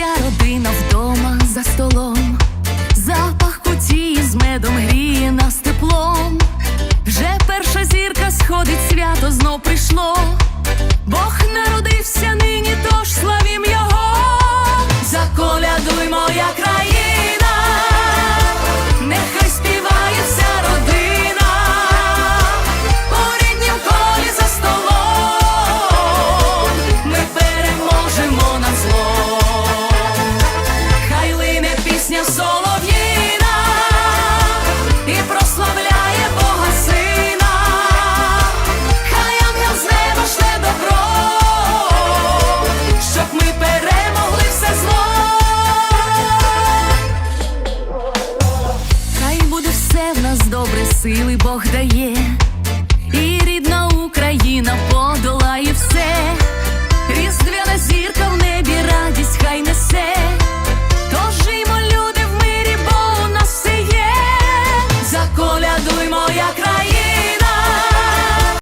Вся родина вдома за столом, запах куті з медом гріє нас теплом. Вже перша зірка сходить, свято знов прийшло. Бог народився нині, тож славім його, заколядуй моя країна. все в нас добре, сили Бог дає, і рідна Україна подолає все, різдвяна зірка в небі, радість хай несе, тож жимо, люди в мирі, бо у нас все є, заколядуймо, як країна.